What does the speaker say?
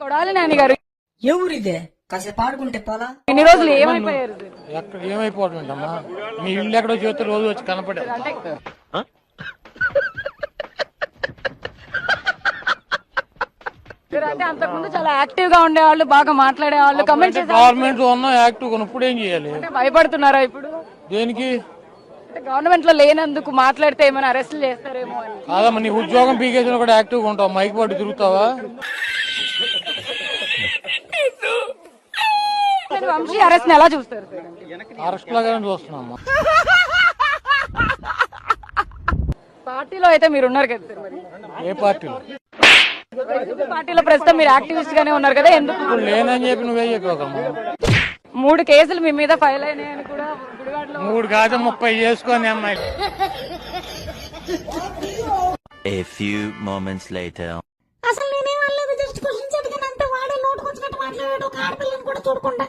కొడాలి నాని గారు ఎవరిదే? కాసేపు ఆడుకుంటే పోలా? ఇన్ని రోజులు ఏమైపోయారు? ఎక్కడ ఏంటమ్మా మీ ఇల్లు ఎక్కడో చేస్తే రోజు వచ్చి కనపడే అంటే అంతకుముందు చాలా యాక్టివ్గా ఉండేవాళ్ళు బాగా మాట్లాడేవాళ్ళు కమెంట్ గవర్నమెంట్ ఉన్నాం యాక్టివ్ ఇప్పుడు ఏం చేయాలి? భయపడుతున్నారా ఇప్పుడు? దేనికి? అంటే గవర్నమెంట్లో లేనందుకు మాట్లాడితే ఏమైనా అరెస్టులు చేస్తారేమో అని. కాదమ్మా నీ ఉద్యోగం పీకేసిన కూడా యాక్టివ్గా ఉంటావు. మైక్ పట్టు తిరుగుతావా? కానీ వంశీ అరెస్ట్ ఎలా చూస్తారు అరెస్ట్ లాగానే పార్టీలో అయితే మీరు ఉన్నారు కదా సార్ మరి? ఏ పార్టీలో? పార్టీలో ప్రస్తుతం మీరు యాక్టివిస్ట్ గానే ఉన్నారు కదా ఎందుకు? ఇప్పుడు లేనని చెప్పి నువ్వే చెప్పాకమ్మా మూడు కేసులు మీ మీద ఫైల్ అయినాయని కూడా గుడివాడలో మూడు కాదు ముప్పై చేసుకొని అమ్మాయి. A few moments later. అసలు నేనేం అనలేదు జస్ట్ క్వశ్చన్స్ అడిగానంటే వాడే నోటుకు వచ్చినట్టు మాట్లాడాడు ఒక ఆడపిల్లని కూడా చూడకుండా.